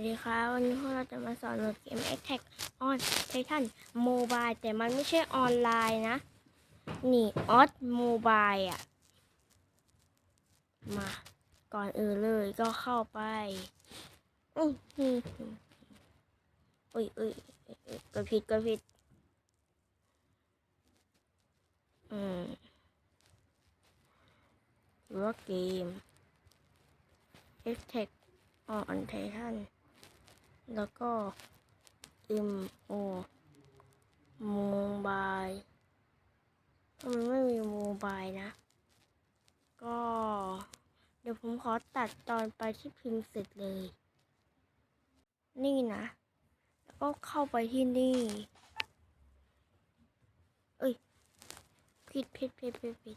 วัสดีครับวันนี้พวกเราจะมาสอนโหลดเกม Attack on Titan Mobile แต่มันไม่ใช่ออนไลน์นะ นี่ออสโมบายอะ มาก่อนอื่นเลยก็เข้าไปอื้อหืออุ้ยอุ้ยอุ๊ยอุ๊ยกดผิดกดผิด อืมหรือว่าเกม Attack on Titan แล้วก็ M O Mobile ทำไมไม่มีโมบายนะ ก็ เดี๋ยวผมขอตัดตอนไปที่พิมพ์เสร็จเลย นี่นะ แล้วก็เข้าไปที่นี่ เอ้ย ผิดผิดผิดผิดผิด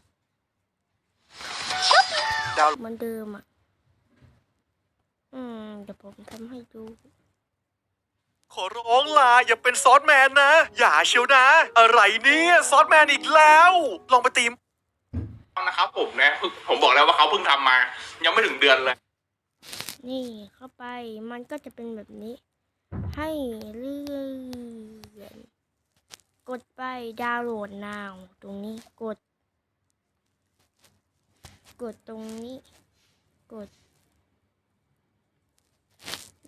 ดาวเหมือนเดิมอะ อืม เดี๋ยวผมทำให้ดู ขอร้องล่ะอย่าเป็นซอสแมนนะ อย่าเชียวนะ อะไรเนี่ย ซอสแมนอีกแล้ว ลองไปตีมนะครับผมนะเพิ่งผมบอกแล้วว่าเขาเพิ่งทำมา ยังไม่ถึงเดือนเลย นี่เข้าไปมันก็จะเป็นแบบนี้ ให้เลื่อนกดไปดาวน์โหลดนาวตรงนี้กด กดตรงนี้ กด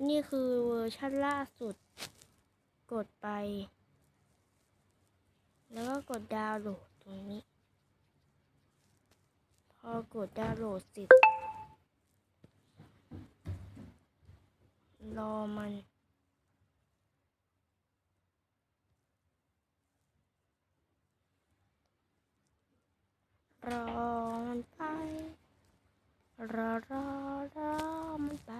นี่คือเวอร์ชันล่าสุด กดไป แล้วก็กดดาวน์โหลดตรงนี้ พอกดดาวน์โหลดเสร็จรอมันรอมันไป รอรอรอมันไป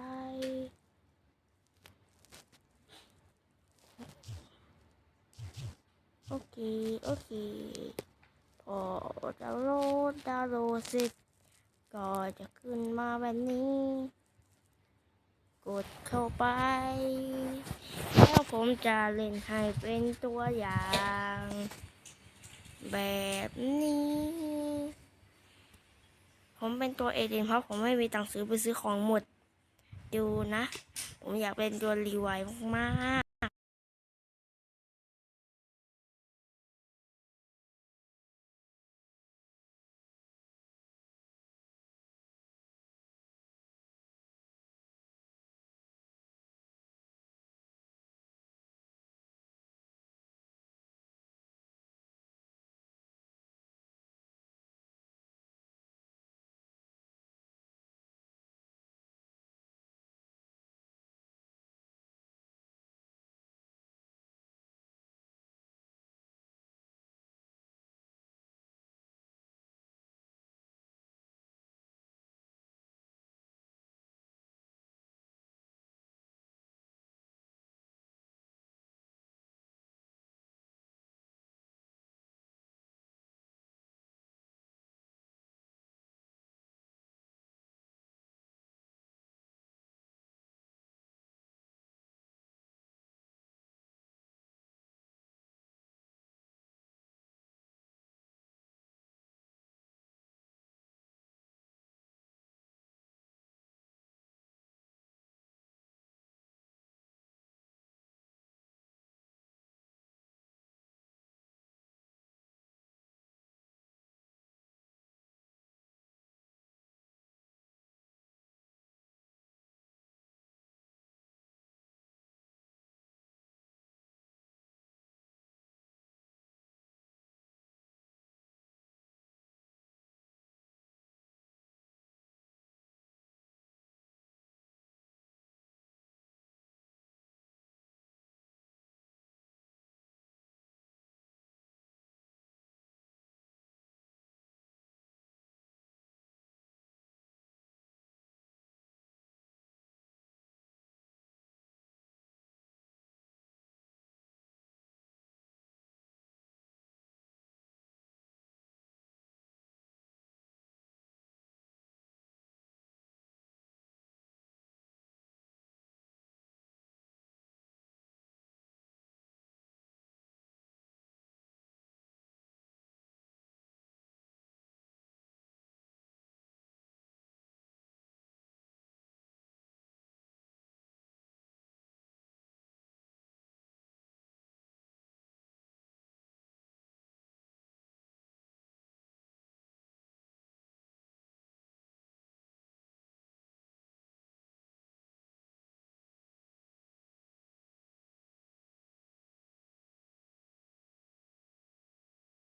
โอ เคโอเคพอดาวโหลดดาวโหลดเสร็จก็จะขึ้นมาแบบนี้ กดเข้าไป แล้วผมจะเล่นให้เป็นตัวอย่าง แบบนี้ ผมเป็นตัวเอเดนเพราะผมไม่มีตังค์ซื้อไปซื้อของหมด ดูนะ ผมอยากเป็นตัวรีไวล์มาก